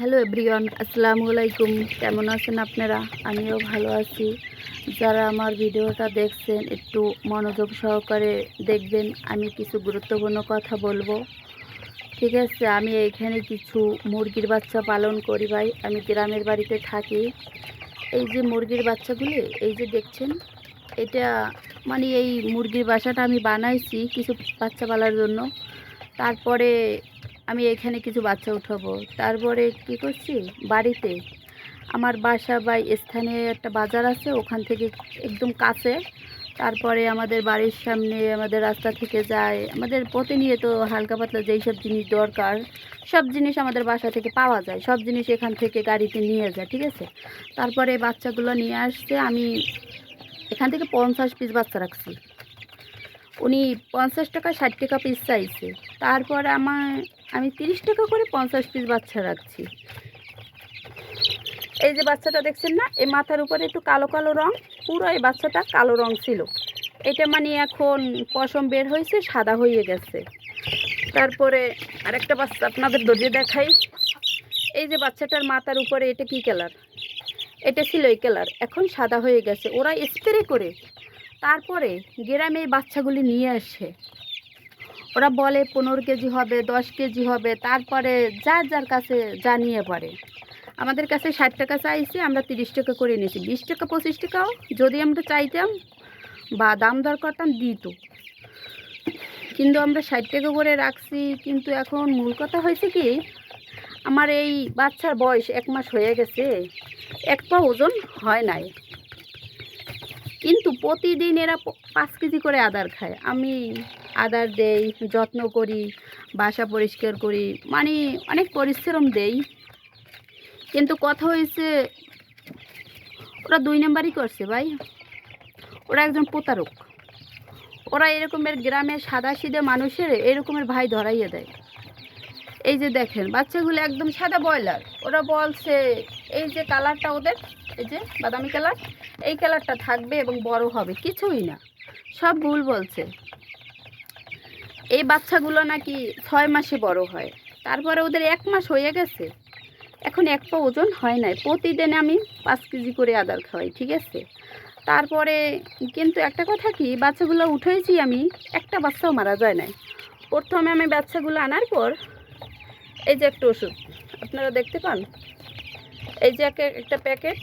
Hello everyone, আসসালামু আলাইকুম। কেমন আছেন আপনারা? আমিও ভালো আছি। যারা আমার ভিডিওটা দেখছেন, একটু মনোযোগ সহকারে দেখবেন, আমি কিছু গুরুত্বপূর্ণ কথা বলব। ঠিক আছে, আমি এইখানে কিছু মুরগির বাচ্চা পালন করি ভাই। আমি গ্রামের বাড়িতে থাকি। এই যে মুরগির বাচ্চাগুলি, এই যে দেখছেন, এটা মানে এই মুরগির বাসাটা আমি বানাইছি কিছু বাচ্চা পালার জন্য। তারপরে আমি এখানে কিছু বাচ্চা উঠাবো। তারপরে কি করছি? বাড়িতে। আমার বাসা বা স্থানীয় একটা বাজার আছে, ওখান থেকে একদম কাছে। তারপরে আমাদের বাড়ির সামনে আমাদের রাস্তা থেকে যায়। আমাদের প্রতিনিয়ত হালকা পাতলা যেই সব জিনিস দরকার, সব জিনিস আমাদের বাসা থেকে পাওয়া যায়। সব জিনিস এখান থেকে গাড়িতে নিয়ে যায়, ঠিক আছে? তারপরে বাচ্চাগুলো নিয়ে আসছে, আমি এখান থেকে পঞ্চাশ পিস বাচ্চা রাখছি। উনি পঞ্চাশ টাকা ষাট টাকা পিস চাইছে। তারপরে আমার আমি তিরিশ টাকা করে পঞ্চাশ পিস বাচ্চা রাখছি। এই যে বাচ্চাটা দেখছেন না, এই মাথার উপরে একটু কালো কালো রং, পুরো এই বাচ্চাটা কালো রং ছিল। এটা মানে এখন পশম বের হয়েছে, সাদা হয়ে গেছে। তারপরে আরেকটা বাচ্চা আপনাদের দরিয়ে দেখাই। এই যে বাচ্চাটার মাথার উপরে এটা কি কালার এটা ছিল এই কালার এখন সাদা হয়ে গেছে। ওরা স্প্রে করে। তারপরে গ্রামে এই বাচ্চাগুলি নিয়ে আসে। ওরা বলে পনেরো কেজি হবে, দশ কেজি হবে, তারপরে যার যার কাছে যা নিয়ে পারে। আমাদের কাছে ষাট টাকা চাইছে, আমরা তিরিশ টাকা করে নিয়েছি বিশ টাকা, পঁচিশ টাকাও যদি আমরা চাইতাম বা দাম দর করতাম, দিত। কিন্তু আমরা ষাট টাকা করে রাখছি, কিন্তু এখন মূল কথা হয়েছে কি, আমার এই বাচ্চার বয়স এক মাস হয়ে গেছে, এক ওজন হয় নাই। কিন্তু প্রতিদিন এরা পাঁচ কেজি করে আদার খায়। আমি আদার দেই, যত্ন করি, বাসা পরিষ্কার করি মানে অনেক পরিশ্রম দেই। কিন্তু কথা হয়েছে ওরা দুই নাম্বারই করছে ভাই। ওরা একজন প্রতারক। ওরা এরকমের গ্রামে সাদা সিধে মানুষের এরকমের ভাই ধরাইয়ে দেয়। এই যে দেখেন, বাচ্চাগুলো একদম সাদা বয়লার ওরা বলছে, এই যে কালারটা ওদের, এই যে বাদামি কালার, এই কালারটা থাকবে এবং বড় হবে, কিছুই না। সব ভুল বলছে। এই বাচ্চাগুলো নাকি ছয় মাসে বড় হয়। তারপরে ওদের এক মাস হয়ে গেছে। এখন এক পা ওজন হয় নাই। প্রতিদিন আমি পাঁচ কেজি করে আদার খাওয়াই, ঠিক আছে? তারপরে কিন্তু একটা কথা কি, বাচ্চাগুলো উঠেছি আমি, একটা বাচ্চাও মারা যায় নাই। প্রথমে আমি বাচ্চাগুলো আনার পর এই যে একটা ওষুধ, আপনারা দেখতে পান? এই যে একটা প্যাকেট,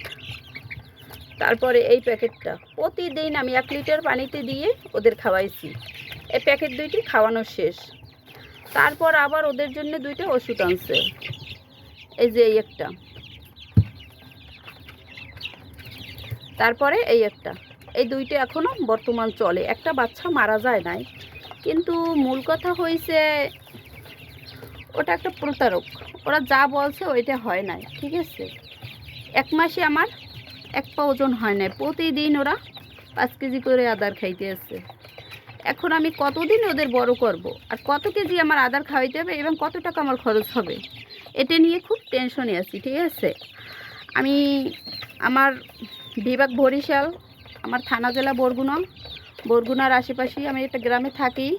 তারপরে এই প্যাকেটটা। প্রতিদিন আমি এক লিটার পানিতে দিয়ে ওদের খাওয়াইছি। এই প্যাকেট দুইটি খাওয়ানো শেষ। তারপর আবার ওদের জন্য দুইটা ওষুধ আনছে। এই যে এই একটা। তারপরে এই একটা। এই দুইটা এখনও বর্তমান চলে। একটা বাচ্চা মারা যায় নাই। কিন্তু মূল কথা হয়েছে ওটা একটা প্রতারক। ওরা যা বলছে ওইটা হয় নাই, ঠিক আছে? এক মাসে আমার এক পা ওজন হয় নাই। প্রতিদিন ওরা পাঁচ কেজি করে আদার খাইতে আসছে এখন আমি কতদিন ওদের বড় করব? আর কত কেজি আমার আদার খাওয়াইতে হবে এবং কত টাকা আমার খরচ হবে? এটা নিয়ে খুব টেনশনে আছি, ঠিক আছে? আমি আমার বিভাগ বরিশাল, আমার থানা জেলা বরগুনা বরগুনার আশেপাশেই আমি একটা গ্রামে থাকি।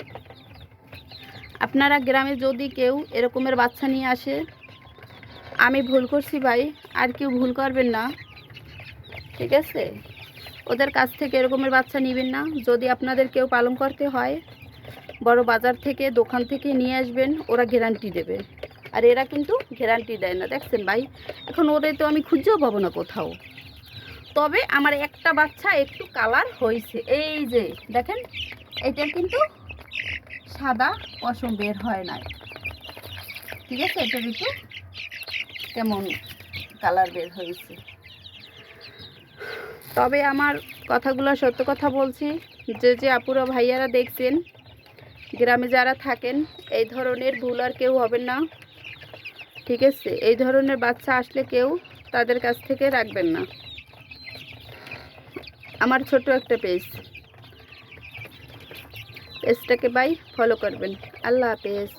আপনারা গ্রামে যদি কেউ এরকমের বাচ্চা নিয়ে আসে, আমি ভুল করছি ভাই, আর কেউ ভুল করবেন না, ঠিক আছে? ওদের কাছ থেকে এরকমের বাচ্চা নেবেন না। যদি আপনাদের কেউ পালন করতে হয়, বড় বাজার থেকে, দোকান থেকে নিয়ে আসবেন, ওরা গ্যারান্টি দেবে। আর এরা কিন্তু গ্যারান্টি দেয় না, দেখছেন ভাই? এখন ওদের তো আমি খুঁজেও পাবো না কোথাও। তবে আমার একটা বাচ্চা একটু কালার হয়েছে। এই যে, দেখেন, এটা কিন্তু সাদা পশম বের হয় না ঠিক আছে? এটার একটু কেমন কালার বের হয়েছে। তবে আমার কথাগুলো সত্য কথা বলছি, যে যে আপুরা ভাইয়ারা দেখছেন, গ্রামে যারা থাকেন, এই ধরনের ভুল আর কেউ হবেন না। ঠিক আছে? এই ধরনের বাচ্চা আসলে কেউ তাদের কাছ থেকে রাখবেন না। আমার ছোট একটা পেজ পেজটাকে বাই ফলো করবেন। আল্লাহ হাফেজ।